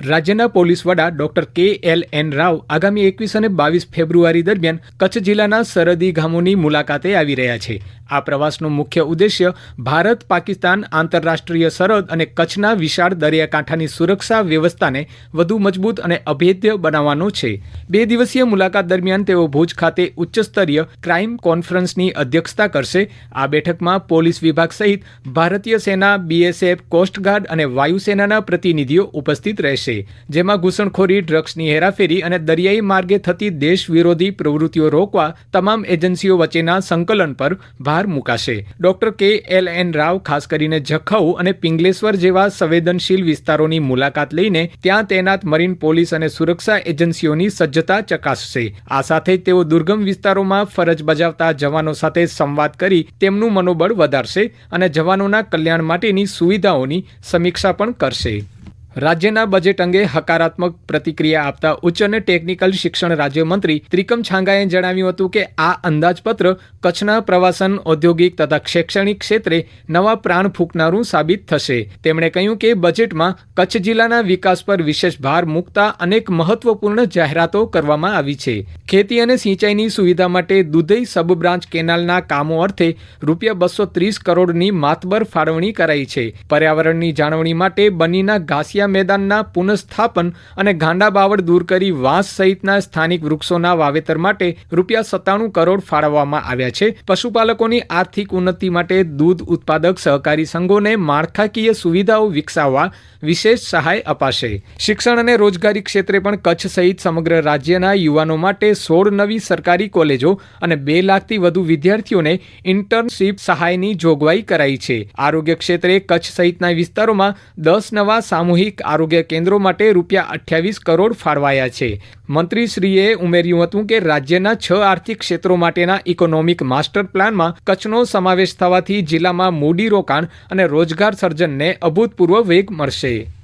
રાજ્યના પોલીસ વડા doctor K L N Rao આગામી એકવીસ અને બાવીસ ફેબ્રુઆરી દરમિયાન કચ્છ જિલ્લાના સરહદી ગામોની મુલાકાતે આવી રહ્યા છે. આ પ્રવાસનો મુખ્ય ઉદ્દેશ્ય ભારત, પાકિસ્તાન, આંતરરાષ્ટ્રીય સરહદ અને કચ્છના વિશાળ દરિયાકાંઠાની સુરક્ષા વ્યવસ્થાને વધુ મજબૂત અને અભેદ્ય બનાવવાનો છે. બે દિવસીય મુલાકાત દરમિયાન તેઓ ભુજ ખાતે ઉચ્ચસ્તરીય ક્રાઇમ કોન્ફરન્સની અધ્યક્ષતા કરશે. આ બેઠકમાં પોલીસ વિભાગ સહિત ભારતીય સેના બીએસએફ કોસ્ટગાર્ડ અને વાયુસેનાના પ્રતિનિધિઓ ઉપસ્થિત રહેશે. જેમાં ઘૂસણખોરી, ડ્રગ્સની હેરાફેરી અને દરિયાઈ માર્ગે થતી દેશ વિરોધી પ્રવૃત્તિઓ રોકવા તમામ એજન્સીઓ વચ્ચેના સંકલન પર ભાર મૂકાશે. Doctor K L N Rao, ખાસ કરીને જખૌ અને પિંગલેશ્વર જેવા સંવેદનશીલ વિસ્તારોની મુલાકાત લઈને ત્યાં તૈનાત મરીન પોલીસ અને સુરક્ષા એજન્સીઓની સજ્જતા ચકાસશે. આ સાથે તેઓ દુર્ગમ વિસ્તારોમાં ફરજ બજાવતા જવાનો સાથે સંવાદ કરી તેમનું મનોબળ વધારશે અને જવાનોના કલ્યાણ માટેની સુવિધાઓની સમીક્ષા પણ કરશે. રાજ્યના બજેટ અંગે હકારાત્મક પ્રતિક્રિયા આપતા ઉચ્ચ અને ટેકનિકલ શિક્ષણ રાજ્યમંત્રી ત્રિકમ છાંગાએ જણાવ્યું હતું કે આ અંદાજપત્ર કચ્છના પ્રવાસન, ઔદ્યોગિક તથા શૈક્ષણિક ક્ષેત્રે નવા પ્રાણ ફૂંકનારું સાબિત થશે. તેમણે કહ્યું કે બજેટમાં કચ્છ જિલ્લાના વિકાસ પર વિશેષ ભાર મૂકતા અનેક મહત્વપૂર્ણ જાહેરાતો કરવામાં આવી છે. ખેતી અને સિંચાઈની સુવિધા માટે દુધઈ સબ બ્રાન્ચ કેનાલના કામો અર્થે રૂપિયા બસો ત્રીસ કરોડની માતબર ફાળવણી કરાઈ છે. પર્યાવરણની જાળવણી માટે બનીના ઘાસિયા મેદાનના પુનઃસ્થાપન અને ગાંડા બાવળ દૂર કરી વાંસ સહિતના સ્થાનિક વૃક્ષોના વાવેતર માટે રૂપિયા સત્તાણું કરોડ ફાળવવામાં આવ્યા છે. પશુપાલકોની આર્થિક ઉન્નતિ માટે દૂધ ઉત્પાદક સહકારી સંઘોને માળખાકીય સુવિધાઓ વિકસાવવા વિશેષ સહાય અપાશે. શિક્ષણ અને રોજગારી ક્ષેત્રે પણ કચ્છ સહિત સમગ્ર રાજ્યના યુવાનો માટે સોળ નવી સરકારી કોલેજો અને બે લાખથી વધુ વિદ્યાર્થીઓને ઇન્ટર્નશીપ સહાયની જોગવાઈ કરાઈ છે. આરોગ્ય ક્ષેત્રે કચ્છ સહિતના વિસ્તારોમાં દસ નવા સામૂહિક આરોગ્ય કેન્દ્રો માટે રૂપિયા અઠ્યાવીસ કરોડ ફાળવાયા છે. મંત્રીશ્રીએ ઉમેર્યું હતું કે રાજ્યના છ આર્થિક ક્ષેત્રો માટેના ઇકોનોમિક માસ્ટર પ્લાનમાં કચ્છનો સમાવેશ થવાથી જિલ્લામાં મૂડી રોકાણ અને રોજગાર સર્જનને અભૂતપૂર્વ વેગ મળશે.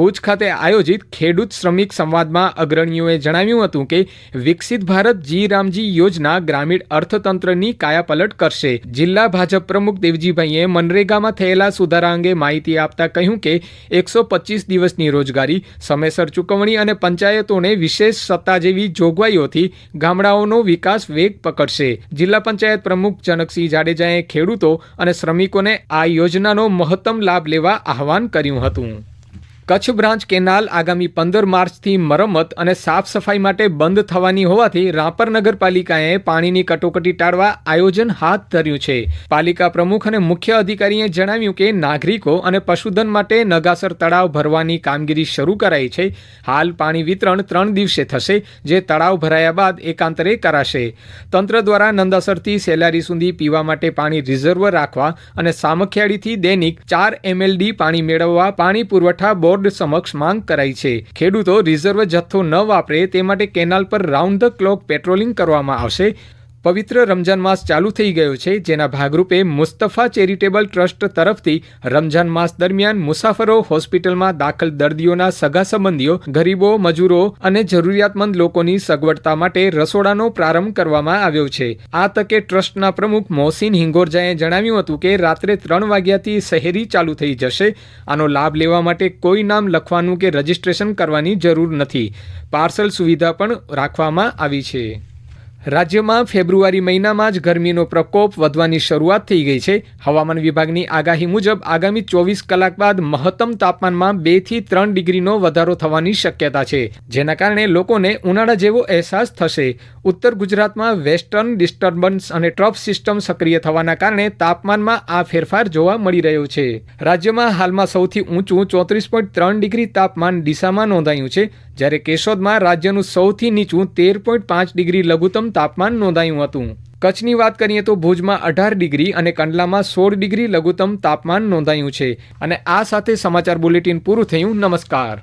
ભુજ ખાતે આયોજિત ખેડૂત શ્રમિક સંવાદમાં અગ્રણીઓએ જણાવ્યું હતું કે વિકસિત ભારત જી રામજી યોજના ગ્રામીણ અર્થતંત્રની કાયાપલટ કરશે. જિલ્લા ભાજપ પ્રમુખ દેવજીભાઈએ મનરેગામાં થયેલા સુધારા અંગે માહિતી આપતા કહ્યું કે એકસો પચીસ દિવસની રોજગારી, સમયસર ચૂકવણી અને પંચાયતોને વિશેષ સત્તા જેવી જોગવાઈઓથી ગામડાઓનો વિકાસ વેગ પકડશે. જિલ્લા પંચાયત પ્રમુખ જનકસિંહ જાડેજાએ ખેડૂતો અને શ્રમિકોને આ યોજનાનો મહત્તમ લાભ લેવા આહવાન કર્યું હતું. કચ્છ બ્રાન્ચ કેનાલ આગામી પંદર માર્ચથી મરમ્મત અને સાફ સફાઈ માટે બંધ થવાની હોવાથી રાપર નગરપાલિકાએ પાણીની કટોકટી ટાળવા આયોજન હાથ ધર્યું છે. પાલિકા પ્રમુખ અને મુખ્ય અધિકારીએ જણાવ્યું કે નાગરિકો અને પશુધન માટે નગાસર તળાવ ભરવાની કામગીરી શરૂ કરાઈ છે. હાલ પાણી વિતરણ ત્રણ દિવસે થશે, જે તળાવ ભરાયા બાદ એકાંતરે કરાશે. તંત્ર દ્વારા નંદાસરથી સેલારી સુધી પીવા માટે પાણી રિઝર્વ રાખવા અને સામખિયાળીથી દૈનિક ચાર એમએલડી પાણી મેળવવા પાણી પુરવઠા બોર્ડ બોર્ડ સમક્ષ માંગ કરાઈ છે. ખેડૂતો રિઝર્વ જથ્થો ન વાપરે તે માટે કેનાલ પર રાઉન્ડ ધ ક્લોક પેટ્રોલિંગ કરવામાં આવશે. પવિત્ર રમજાન માસ ચાલુ થઈ ગયો છે, જેના ભાગરૂપે મુસ્તફા ચેરિટેબલ ટ્રસ્ટ તરફથી રમજાન માસ દરમિયાન મુસાફરો હોસ્પિટલમાં દાખલ દર્દીઓના સગા સંબંધીઓ, ગરીબો, મજૂરો અને જરૂરિયાતમંદ લોકોની સગવડતા માટે રસોડાનો પ્રારંભ કરવામાં આવ્યો છે. આ તકે ટ્રસ્ટના પ્રમુખ મોહસિન હિંગોરજાએ જણાવ્યું હતું કે રાત્રે ત્રણ વાગ્યાથી શહેરી ચાલુ થઈ જશે. આનો લાભ લેવા માટે કોઈ નામ લખવાનું કે રજીસ્ટ્રેશન કરવાની જરૂર નથી. પાર્સલ સુવિધા પણ રાખવામાં આવી છે. રાજ્યમાં ફેબ્રુઆરી મહિનામાં જ ગરમીનો પ્રકોપ વધવાની શરૂઆત થઈ ગઈ છે. હવામાન વિભાગની આગાહી મુજબ આગામી ચોવીસ કલાક બાદ મહત્તમ તાપમાનમાં બેથી ત્રણ ડિગ્રીનો વધારો થવાની શક્યતા છે. જેના કારણે લોકોને ઉનાળા જેવો અહેસાસ થશે. ઉત્તર ગુજરાતમાં વેસ્ટર્ન ડિસ્ટર્બન્સ અને ટ્રફ સિસ્ટમ સક્રિય થવાના કારણે તાપમાનમાં આ ફેરફાર જોવા મળી રહ્યો છે. રાજ્યમાં હાલમાં સૌથી ઊંચું ચોત્રીસ પોઈન્ટ ત્રણ ડિગ્રી તાપમાન ડીસામાં નોંધાયું છે. જ્યારે કેશોદમાં રાજ્યનું સૌથી નીચું તેર પોઈન્ટ પાંચ ડિગ્રી લઘુત્તમ તાપમાન નોંધાયું હતું. કચ્છની વાત કરીએ તો ભુજમાં અઢાર ડિગ્રી અને કંડલામાં સોળ ડિગ્રી લઘુત્તમ તાપમાન નોંધાયું છે. અને આ સાથે સમાચાર બુલેટિન પૂરું થયું. નમસ્કાર.